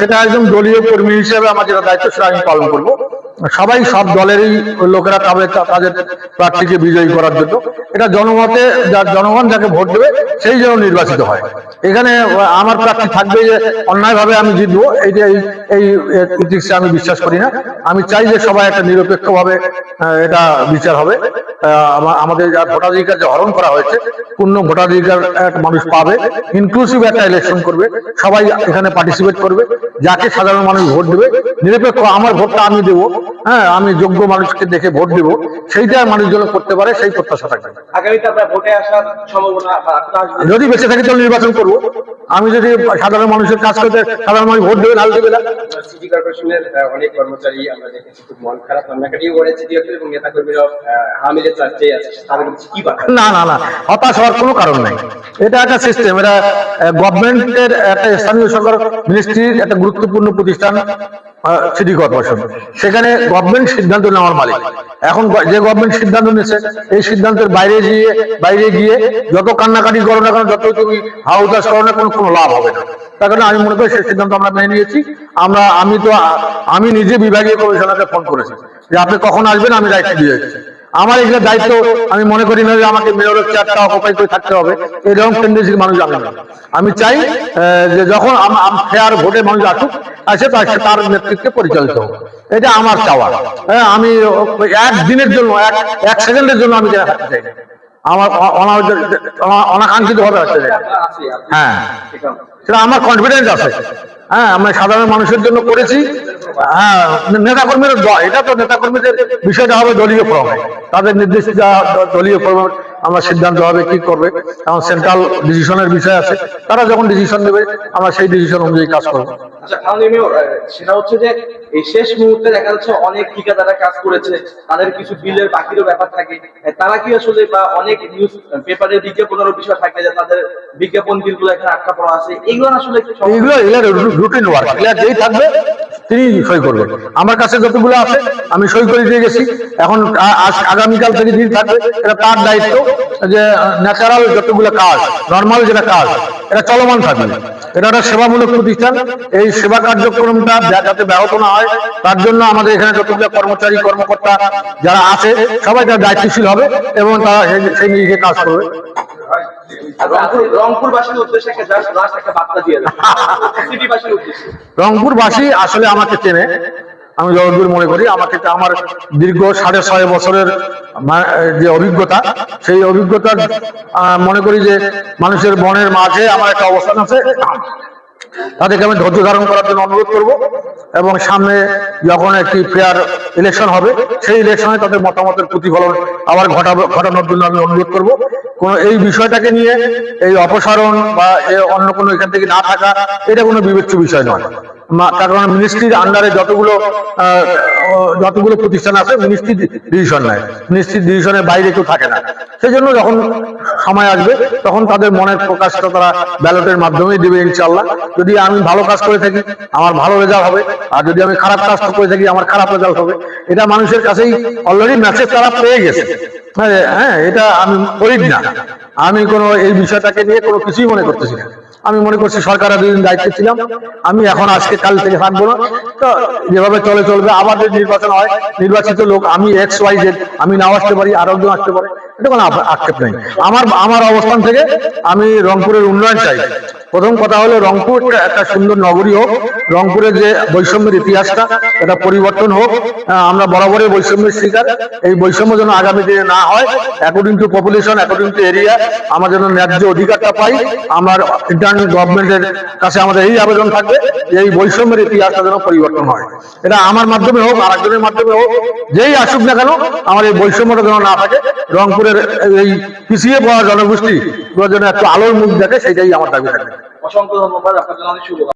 সেটা একদম দলীয় কর্মী হিসেবে আমার যেটা দায়িত্ব সেটা আমি পালন করব। সবাই, সব দলেরই লোকেরা তবে তাদের প্রার্থীকে বিজয়ী করার জন্য। এটা জনমতে, যার জনগণ যাকে ভোট দেবে, সেই যেন নির্বাচিত হয়। এখানে আমার প্রার্থী থাকবে যে অন্যায়ভাবে আমি জিতবো, এই যে, এই এই আমি বিশ্বাস করি না। আমি চাই যে সবাই একটা নিরপেক্ষভাবে এটা বিচার হবে। আমাদের যা ভোটাধিকার যে হরণ করা হয়েছে পূর্ণ ভোটাধিকার এক মানুষ পাবে ইনক্লুসিভ একটা ইলেকশন করবে সবাই এখানে পার্টিসিপেট করবে যাকে সাধারণ মানুষ ভোট দেবে নিরপেক্ষ আমার ভোটটা আমি দেবো হ্যাঁ আমি যোগ্য মানুষকে দেখে ভোট দেবো সেইটা মানুষ যেন করতে পারে সেই প্রত্যাশা থাকবে। যদি বেঁচে থাকি তাহলে নির্বাচন করব। আমি যদি সাধারণ মানুষের কাজ করতে সাধারণ মানুষ ভোট দেবে লাল দেবে না সিটি কর্পোরেশনের অনেক কর্মচারী আমরা দেখেছি খুব মন খারাপ কান্নাকাটিও করেছে দু এবং নেতা কর্মীরা হামিলের চার্চে আছে। তাদের কি না না না হতাশ হওয়ার কোনো কারণ নাই। এটা একটা সিস্টেম এটা গভর্নমেন্টের একটা স্থানীয় সরকার মিনিস্ট্রির একটা গুরুত্বপূর্ণ প্রতিষ্ঠান। City corporation. সেখানে গভর্নমেন্ট সিদ্ধান্ত নেওয়ার মালিক। এখন যে গভর্নমেন্ট সিদ্ধান্ত নিয়েছে, এই সিদ্ধান্তের বাইরে গিয়ে বাইরে গিয়ে যত কান্নাকাটি করো না কেন যত তুমি হাউদাস করো না কোনো লাভ হবে না। তার কারণে আমি মনে করি সেই সিদ্ধান্ত আমরা মেনে নিয়েছি। আমরা, আমি তো, আমি নিজে বিভাগীয় কমিশনারকে ফোন করেছি যে আপনি কখন আসবেন, আমি দায়িত্ব দিয়ে আমার এগুলো দায়িত্ব, আমি মনে করি না যে আমাকে মেয়রের চেয়ারটা অকুপাই করে থাকতে হবে। এরকম টেন্ডেন্সির মানুষ আমি আমি চাই যে যখন ফেয়ার ভোটে মানুষ আসুক, আসে তার নেতৃত্বে পরিচালিত হোক। এটা আমার চাওয়া। হ্যাঁ আমি এক দিনের জন্য, এক এক সেকেন্ডের জন্য আমি যেটা থাকতে চাই। আমার অনাকাঙ্ক্ষিত ভাবে হ্যাঁ। সেটা আমার কনফিডেন্স আছে। হ্যাঁ আমরা সাধারণ মানুষের জন্য করেছি। হ্যাঁ নেতাকর্মীর এটা তো নেতাকর্মীদের বিষয়টা হবে দলীয় প্রভাব। তাদের দ- দলীয় ফর্মে আমরা সিদ্ধান্ত হবে কি করবে। এখন সেন্ট্রাল ডিসিশনের বিষয় আছে। তারা যখন ডিসিশন নেবে আমরা সেই ডিসিশন অনুযায়ী কাজ করব। আচ্ছা সেটা হচ্ছে যে এই শেষ মুহূর্তে দেখা যাচ্ছে অনেক ঠিকাদাররা কাজ করেছে তাদের কিছু বিলের বাকিরও ব্যাপার থাকে। তারা কি আসলে বা অনেক নিউজ পেপারে বিজ্ঞাপনেরও বিষয় থাকে যে তাদের বিজ্ঞাপন বিলগুলো এখানে আটকা পড়া আছে? এগুলো আসলে এইগুলো এগুলো রুটিন ওয়ার্ক যেই থাকবে তিনি সই করবেন আমার কাছে যতগুলো আছে, আমি সই করে দিয়ে গেছি। এখন আগামীকাল থেকে যিনি থাকবে, এটা তার দায়িত্ব যে ন্যাচারাল যতগুলো কাজ নর্মাল যেটা কাজ, এটা চলমান থাকবে। এটা একটা সেবামূলক প্রতিষ্ঠান। এই সেবা কার্যক্রমটা যাতে ব্যাহত না হয়, তার জন্য আমাদের এখানে যতগুলো কর্মচারী, কর্মকর্তা যারা আছে, সবাই তার দায়িত্বশীল হবে এবং তারা সেই- সেই নিজে কাজ করবে। রংপুরবাসী আসলে আমাকে চেনে। আমি যতদূর মনে করি। আমাকে আমার দীর্ঘ সাড়ে ছয় বছরের যে অভিজ্ঞতা সেই অভিজ্ঞতার আহ, মনে করি যে মানুষের মনের মাঝে আমার একটা অবস্থান আছে। তাদেরকে আমি ধৈর্য ধারণ করার জন্য অনুরোধ করব। এবং সামনে যখন একটি ফেয়ার ইলেকশন হবে, সেই ইলেকশনে তাদের মতামতের প্রতিফলন আবার ঘটাবে, ঘটানোর জন্য আমি অনুরোধ করব। কোন এই বিষয়টাকে নিয়ে, এই অপসারণ বা অন্য কোনো এখান থেকে না থাকা, এটা কোনো বিবেচ্য বিষয় নয়। কারণ মিনিস্ট্রির আন্ডারে যতগুলো যতগুলো প্রতিষ্ঠান আছে মিনিস্ট্রি ডিসিশন নেয়। মিনিস্ট্রি ডিসিশনের বাইরে কেউ থাকে না। সেই জন্য যখন সময় আসবে তখন তাদের মনের প্রকাশটা তারা ব্যালটের মাধ্যমেই দেবে ইনশাল্লাহ যদি আমি ভালো কাজ করে থাকি আমার ভালো রেজাল্ট হবে। আর যদি আমি খারাপ কাজ করে থাকি আমার খারাপ রেজাল্ট হবে। এটা মানুষের কাছেই অলরেডি মেসেজ তারা পেয়ে গেছে। হ্যাঁ, হ্যাঁ এটা আমি করি না। আমি কোনো এই বিষয়টাকে নিয়ে কোনো কিছুই মনে করতেছি না। আমি মনে করছি সরকার এতদিন দায়িত্বে ছিলাম। আমি এখন আজকে কাল থেকে থাকব না। তো যেভাবে চলে চলবে আবার যদি নির্বাচন হয় নির্বাচিত লোক আমি এক্স ওয়াই জেড আমি নাও আসতে পারি আর একজন আসতে পারে। এটা কোনো আক্ষেপ নেই। আমার আমার অবস্থান থেকে আমি রংপুরের উন্নয়ন চাই। প্রথম কথা হলো রংপুর একটা সুন্দর নগরী হোক, রংপুরের যে বৈষম্যের ইতিহাসটা, এটা পরিবর্তন হোক আমরা বরাবরই বৈষম্যের শিকার। এই বৈষম্য যেন আগামী দিনে না হয় according to population according to area আমরা যেন ন্যায্য অধিকারটা পাই, আমার ইন্টারনাল গভর্নমেন্টের কাছে আমাদের এই আবেদন থাকবে যে এই বৈষম্যের ইতিহাসটা যেন পরিবর্তন হয়। এটা আমার মাধ্যমে হোক আর একজনের মাধ্যমে হোক, যেই আসুক না কেন, আমার এই বৈষম্যটা যেন না থাকে, রংপুরের এই পিছিয়ে পড়া জনগোষ্ঠী, যেন একটু আলোর মুখ দেখে সেটাই আমার দাবি থাকবে। অসংখ্য ধন্যবাদ আপনার জন্য অনেক শুভ